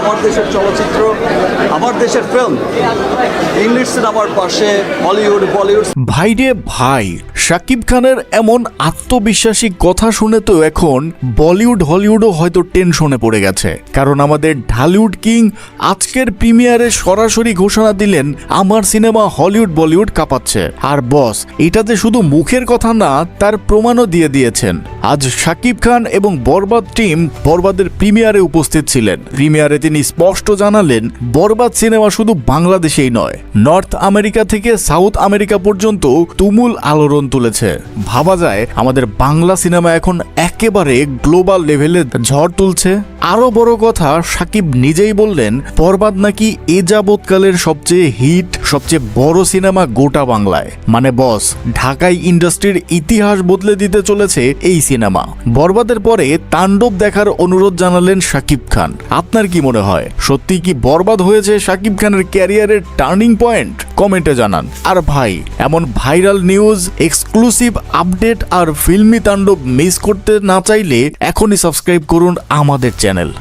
আমার দেশের চলচ্চিত্র, আমার দেশের ফিল্ম ইংলিশ সিনেমার পাশে হলিউড বলিউড ভাইরে ভাই শাকিব খানের এমন আত্মবিশ্বাসী কথা শুনে তো এখন বলিউড হলিউডও হয়তো টেনশনে পড়ে গেছে। কারণ আমাদের ঢালিউড কিং আজকের প্রিমিয়ারে সরাসরি ঘোষণা দিলেন, আমার সিনেমা হলিউড বলিউড কাঁপাচ্ছে। আর বস এটাতে শুধু মুখের কথা না, তার প্রমাণও দিয়ে দিয়েছেন। আজ শাকিব খান এবং বরবাদ টিম বরবাদের প্রিমিয়ারে উপস্থিত ছিলেন। প্রিমিয়ারে তিনি স্পষ্ট জানালেন, বরবাদ সিনেমা শুধু বাংলাদেশেই নয়, নর্থ আমেরিকা থেকে সাউথ আমেরিকা পর্যন্ত তুমুল আলোড়ন তুলেছে। ভাবা যায়, আমাদের বাংলা সিনেমা এখন একেবারে গ্লোবাল লেভেলে ঝড় তুলছে। আরও বড় কথা, সাকিব নিজেই বললেন, বরবাদ নাকি এ যাবৎকালের সবচেয়ে হিট সবচেয়ে বড় সিনেমা গোটা বাংলায়। মানে বস, ঢাকাই ইন্ডাস্ট্রির ইতিহাস বদলে দিতে চলেছে এই সিনেমা। বরবাদের পরে তাণ্ডব দেখার অনুরোধ জানালেন শাকিব খান। আপনার কি মনে হয় সত্যি কি বরবাদ হয়েছে শাকিব খানের ক্যারিয়ারের টার্নিং পয়েন্ট? কমেন্টে জানান। আর ভাই, এমন ভাইরাল নিউজ, এক্সক্লুসিভ আপডেট আর ফিল্মি তাণ্ডব মিস করতে না চাইলে এখনই সাবস্ক্রাইব করুন আমাদের চ্যানেল।